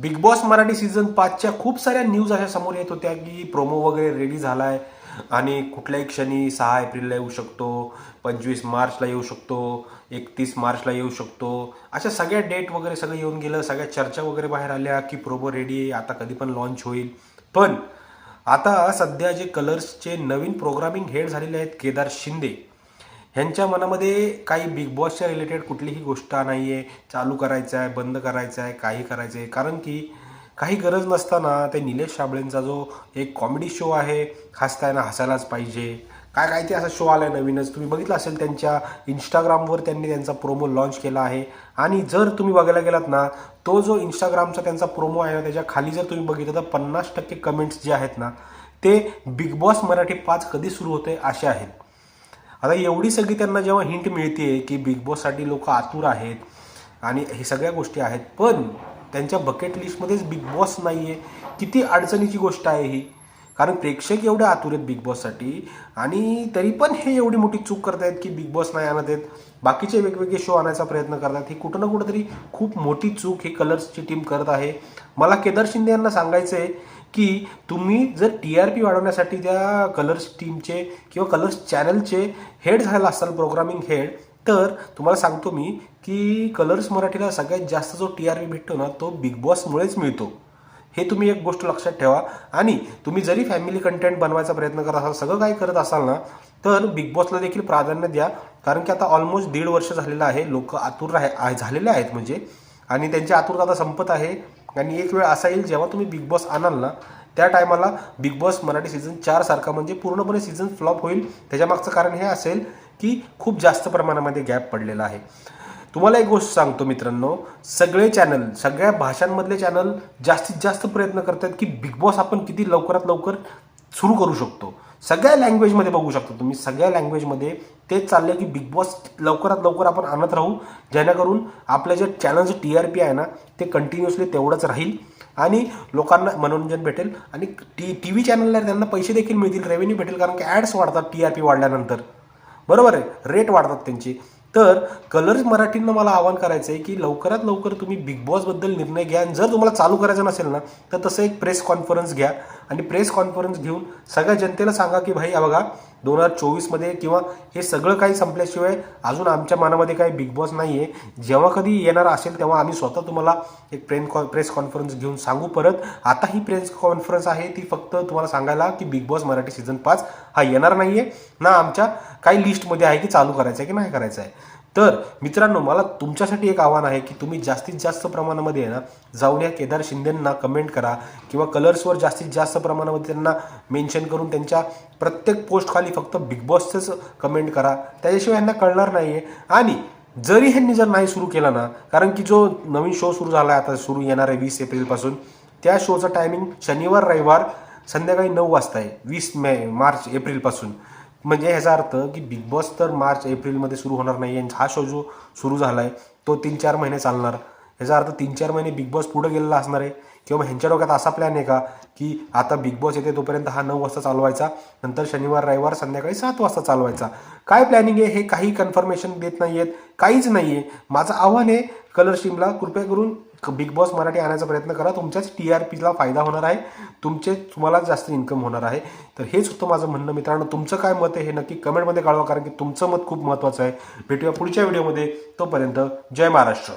Big Boss Marathi season पाचच्या खूप साऱ्या न्यूज अशा समोर येत होत्या की प्रोमो वगैरे रेडी झालाय आणि कुठल्याही क्षणी सहा एप्रिलला येऊ शकतो पंचवीस मार्चला येऊ शकतो एकतीस मार्चला येऊ शकतो. अशा सगळ्या डेट वगैरे सगळं येऊन गेलं सगळ्या चर्चा वगैरे बाहेर आल्या की प्रोमो रेडी आहे आता कधी पण लॉन्च होईल. पण आता सध्या जे कलर्सचे नवीन प्रोग्रामिंग हेड झालेले आहेत केदार शिंदे ह्यांच्या मनामध्ये काही बिग बॉसच्या रिलेटेड कुठलीही गोष्ट नाही आहे चालू करायचं आहे बंद करायचं आहे काही करायचं आहे कारण की काही गरज नसताना ते निलेश साबळेंचा जो एक कॉमेडी शो आहे हसताना हसायलाच पाहिजे. काय काय ते असा शो आला आहे नवीनच. तुम्ही बघितलं असेल त्यांच्या इंस्टाग्रामवर त्यांनी त्यांचा प्रोमो लॉन्च केला आहे. आणि जर तुम्ही बघायला गेलात ना तो जो इंस्टाग्रामचा त्यांचा प्रोमो आहे ना त्याच्याखाली जर तुम्ही बघितलं तर पन्नास टक्के कमेंट्स जे आहेत ना ते बिग बॉस मराठी पाच कधी सुरू होते असे आहेत. आता एवढी सगळी त्यांना जेव्हा हिंट मिळते की बिग बॉससाठी लोक आतुर आहेत आणि हे सगळ्या गोष्टी आहेत पण त्यांच्या बकेट लिस्टमध्येच बिग बॉस नाही आहे किती अडचणीची गोष्ट आहे ही. कारण प्रेक्षक एवढे आतुर आहेत बिग बॉससाठी आणि तरी पण हे एवढी मोठी चूक करतायत की बिग बॉस नाही आणत आहेत. बाकीचे वेगवेगळे शो आणायचा प्रयत्न करतात. ही कुठं ना कुठंतरी खूप मोठी चूक ही कलर्सची टीम करत आहे. मला केदार शिंदे यांना सांगायचं आहे की तुम्ही जर टी आर पी वाढवण्यासाठी त्या कलर्स टीमचे किंवा कलर्स चॅनलचे हेड झालेला असाल प्रोग्रामिंग हेड तर तुम्हाला सांगतो मी की कलर्स मराठीला सगळ्यात जास्त जो टी आर पी भेटतो ना तो बिग बॉसमुळेच मिळतो. हे तुम्ही एक गोष्ट लक्षात ठेवा. आणि तुम्ही जरी फॅमिली कंटेंट बनवायचा प्रयत्न करत असाल सगळं काही करत असाल ना तर बिग बॉसला देखील प्राधान्य द्या. कारण की आता ऑलमोस्ट दीड वर्ष झालेलं आहे. लोक आतुर आहे आहे- झालेले आहेत म्हणजे. आणि त्यांची आतुरता आता संपत आहे. आणि एक वेळ असा येईल जेव्हा तुम्ही बिग बॉस आणाल ना त्या टायमाला बिग बॉस मराठी सीझन चारसारखा म्हणजे पूर्णपणे सीझन फ्लॉप होईल. त्याच्यामागचं कारण हे असेल की खूप जास्त प्रमाणामध्ये गॅप पडलेला आहे. तुम्हाला एक गोष्ट सांगतो मित्रांनो सगळे चॅनल सगळ्या भाषांमधले चॅनल जास्तीत जास्त प्रयत्न करतात की बिग बॉस आपण किती लवकरात लवकर सुरू करू शकतो. सगळ्या लँग्वेजमध्ये बघू शकतो तुम्ही. सगळ्या लँग्वेजमध्ये तेच चाललं की बिग बॉस लवकरात लवकर आपण आणत राहू. जेणेकरून आपलं जे चॅनलचं टी आर पी आहे ना ते कंटिन्युअसली तेवढंच राहील. आणि लोकांना मनोरंजन भेटेल. आणि टी टी व्ही चॅनलला त्यांना पैसे देखील मिळतील रेव्हेन्यू भेटेल. कारण की ॲड्स वाढतात टी आर पी वाढल्यानंतर. बरोबर आहे? रेट वाढतात त्यांची. तर कलर्स मराठींना मला आवाहन करायचं आहे की लवकरात लवकर तुम्ही बिग बॉसबद्दल निर्णय घ्या. आणि जर तुम्हाला चालू करायचं नसेल ना तर तसं एक प्रेस कॉन्फरन्स घ्या. आणि प्रेस कॉन्फरन्स घेऊन सगळ्या जनतेला सांगा की भाई बघा दोन हजार चोवीसमध्ये किंवा हे सगळं काही संपल्याशिवाय अजून आमच्या मनामध्ये काही बिग बॉस नाही आहे. जेव्हा कधी येणार असेल तेव्हा आम्ही स्वतः तुम्हाला एक प्रेन कॉ प्रेस कॉन्फरन्स घेऊन सांगू. परत आता ही प्रेस कॉन्फरन्स आहे ती फक्त तुम्हाला सांगायला की बिग बॉस मराठी सीझन पाच हा येणार नाही आहे ना आमच्या काही लिस्टमध्ये आहे की चालू करायचं आहे की नाही करायचं आहे तर मित्रांनो मला तुमच्यासाठी एक आव्हान आहे की तुम्ही जास्तीत जास्त प्रमाणामध्ये ना जाऊन या केदार शिंदेंना कमेंट करा किंवा कलर्सवर जास्तीत जास्त प्रमाणामध्ये त्यांना मेन्शन करून त्यांच्या प्रत्येक पोस्ट खाली फक्त बिग बॉसचंच कमेंट करा. त्याच्याशिवाय यांना कळणार नाही आहे आणि जरी ह्यांनी जर नाही सुरू केला ना कारण की जो नवीन शो सुरू झाला आहे आता सुरू येणार आहे वीस एप्रिलपासून त्या शोचं टायमिंग शनिवार रविवार संध्याकाळी नऊ वाजता आहे वीस मे मार्च एप्रिलपासून म्हणजे ह्याचा अर्थ की बिग बॉस तर मार्च एप्रिलमध्ये सुरू होणार नाही आणि हा शो जो सुरू झाला आहे तो तीन चार महिने चालणार. ह्याचा अर्थ तीन चार महिने बिग बॉस पुढे गेलेला असणार आहे. किंवा ह्यांच्या डोक्यात असा प्लॅन आहे का की आता बिग बॉस येते तोपर्यंत हा नऊ वाजता चालवायचा नंतर शनिवार रविवार संध्याकाळी सात वाजता चालवायचा. काय प्लॅनिंग आहे हे काही कन्फर्मेशन देत नाही आहेत काहीच नाही आहे माझं आव्हान आहे कलर टीमला कृपया करून बिग बॉस मराठी आणायचा प्रयत्न करा. तुमच्याच टी आर पीला फायदा होणार आहे. तुमचे तुम्हाला जास्त इन्कम होणार आहे. तर हेच होतं माझं म्हणणं. मित्रांनो तुमचं काय मत आहे हे नक्की कमेंटमध्ये कळवा कारण की तुमचं मत खूप महत्त्वाचं आहे. भेटूया पुढच्या व्हिडिओमध्ये. तोपर्यंत जय महाराष्ट्र.